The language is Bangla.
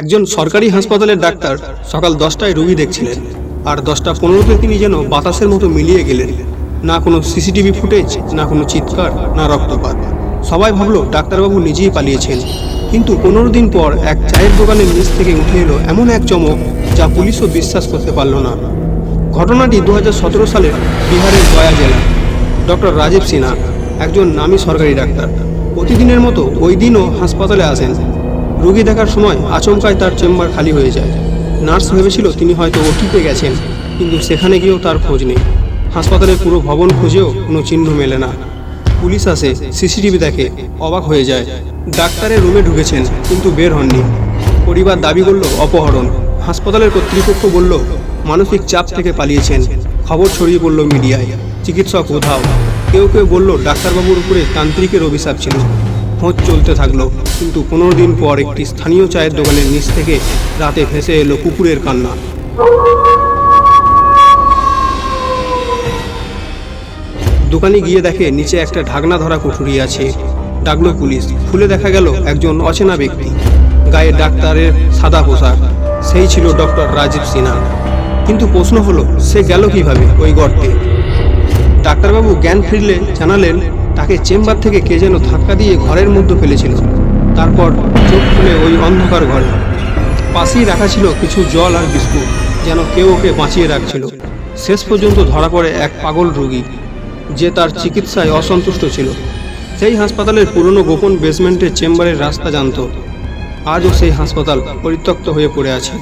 একজন সরকারি হাসপাতালের ডাক্তার সকাল দশটায় রোগী দেখছিলেন। আর দশটা পনেরোতে তিনি যেন বাতাসের মতো মিলিয়ে গেলেন। না কোনো সিসিটিভি ফুটেজ, না কোনো চিৎকার, না রক্তপাত। সবাই ভাবলো ডাক্তারবাবু নিজেই পালিয়েছেন। কিন্তু পনেরো দিন পর এক চায়ের দোকানের নিচ থেকে উঠে এলো এমন এক চমক যা পুলিশও বিশ্বাস করতে পারল না। ঘটনাটি দু হাজার সতেরো সালের বিহারের গয়া জেলা। ডক্টর রাজীব সিনহা, একজন নামী সরকারি ডাক্তার। প্রতিদিনের মতো ওই দিনও হাসপাতালে আসেন। রোগী দেখার সময় আচমকায় তার চেম্বার খালি হয়ে যায়। নার্স ভেবেছিল তিনি হয়তো ওটিতে গেছেন, কিন্তু সেখানে গিয়েও তার খোঁজ নেই। হাসপাতালের পুরো ভবন খুঁজেও কোনো চিহ্ন মেলে না। পুলিশ আসে, সিসিটিভি দেখে, অবাক হয়ে যায়। ডাক্তারের রুমে ঢুকেছেন, কিন্তু বের হননি। পরিবার দাবি করল, অপহরণ। হাসপাতালের কর্তৃপক্ষ বলল, মানসিক চাপ থেকে পালিয়েছেন। খবর ছড়িয়ে পড়ল মিডিয়ায়, চিকিৎসক উধাও। কেউ কেউ বলল, ডাক্তারবাবুর উপরে তান্ত্রিকের অভিশাপ ছিল। খোঁজ চলতে থাকল, কিন্তু পনেরো দিন পর একটি স্থানীয় চায়ের দোকানের নিচ থেকে রাতে ভেসে এলো কুকুরের কান্না। দোকানে গিয়ে দেখে নিচে একটা ঢাকনা ধরা কুঠুরি আছে। ডাকলো পুলিশ। খুলে দেখা গেল একজন অচেনা ব্যক্তি। গায়ে ডাক্তারের সাদা পোশাক। সেই ছিল ডক্টর রাজীব সিনহা। কিন্তু প্রশ্ন হলো, সে গেল কীভাবে ওই গর্তে? ডাক্তারবাবু জ্ঞান ফিরলে জানালেন তাকে চেম্বার থেকে কে যেন ধাক্কা দিয়ে ঘরের মধ্যে ফেলেছিল। তারপর চোখ খুলে ওই অন্ধকার ঘরে। পাশেই রাখা ছিল কিছু জল আর বিস্কুট, যেন কেউ ওকে বাঁচিয়ে রাখছিল। শেষ পর্যন্ত ধরা পড়ে এক পাগল রোগী, যে তার চিকিৎসায় অসন্তুষ্ট ছিল। সেই হাসপাতালের পুরনো গোপন বেসমেন্টের চেম্বারের রাস্তা জানতো। আজও সেই হাসপাতাল পরিত্যক্ত হয়ে পড়ে আছে।